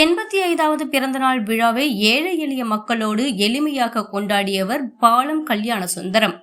எண்பத்தி ஐந்தாவது பிறந்தநாள் விழாவை ஏழை எளிய மக்களோடு எளிமையாக கொண்டாடியவர் பாலம் கல்யாண சுந்தரம்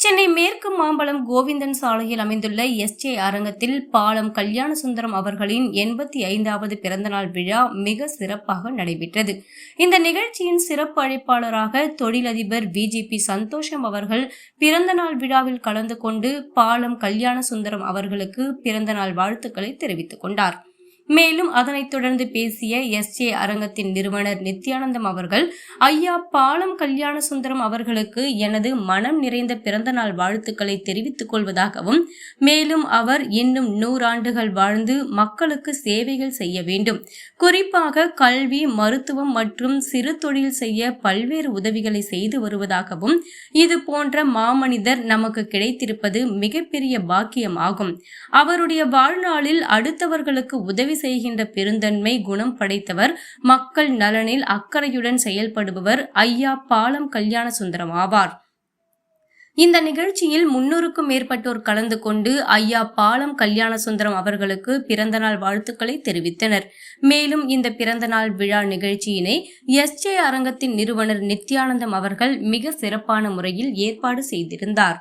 சென்னை மேற்கு மாம்பலம் கோவிந்தன் சாலையில் அமைந்துள்ள எஸ்ஜே அரங்கத்தில் பாலம் கல்யாண சுந்தரம் அவர்களின் எண்பத்தி ஐந்தாவது பிறந்தநாள் விழா மிக சிறப்பாக நடைபெற்றது. இந்த நிகழ்ச்சியின் சிறப்பு அழைப்பாளராக தொழிலதிபர் விஜிபி சந்தோஷம் அவர்கள் பிறந்தநாள் விழாவில் கலந்து கொண்டு பாலம் கல்யாண சுந்தரம் அவர்களுக்கு பிறந்தநாள் வாழ்த்துக்களை தெரிவித்துக் கொண்டார். மேலும் அதனைத் தொடர்ந்து பேசிய எஸ் ஜே அரங்கத்தின் நிறுவனர் நித்யானந்தம் அவர்கள் ஐயா பாலம் கல்யாண சுந்தரம் அவர்களுக்கு எனது மனம் நிறைந்த பிறந்தநாள் வாழ்த்துக்களை தெரிவித்துக் கொள்வதாகவும் மேலும் அவர் இன்னும் நூறாண்டுகள் வாழ்ந்து மக்களுக்கு சேவைகள் செய்ய வேண்டும். குறிப்பாக கல்வி மருத்துவம் மற்றும் சிறு தொழில் செய்ய பல்வேறு உதவிகளை செய்து வருவதாகவும் இது போன்ற மாமனிதர் நமக்கு கிடைத்திருப்பது மிகப்பெரிய பாக்கியமாகும். அவருடைய வாழ்நாளில் அடுத்தவர்களுக்கு உதவி செய்கின்ற பெருந்தன்மை குணம் படைத்தவர் மக்கள் நலனில் அக்கறையுடன் செயல்படுபவர் ஐயா பாலம் கல்யாண சுந்தரம் ஆவார். இந்த நிகழ்ச்சியில் முன்னூறுக்கும் மேற்பட்டோர் கலந்து கொண்டு ஐயா பாலம் கல்யாண சுந்தரம் அவர்களுக்கு பிறந்தநாள் வாழ்த்துக்களை தெரிவித்தனர். மேலும் இந்த பிறந்தநாள் விழா நிகழ்ச்சியினை எஸ். ஜே. அரங்கத்தின் நிறுவனர் நித்யானந்தம் அவர்கள் மிக சிறப்பான முறையில் ஏற்பாடு செய்திருந்தார்.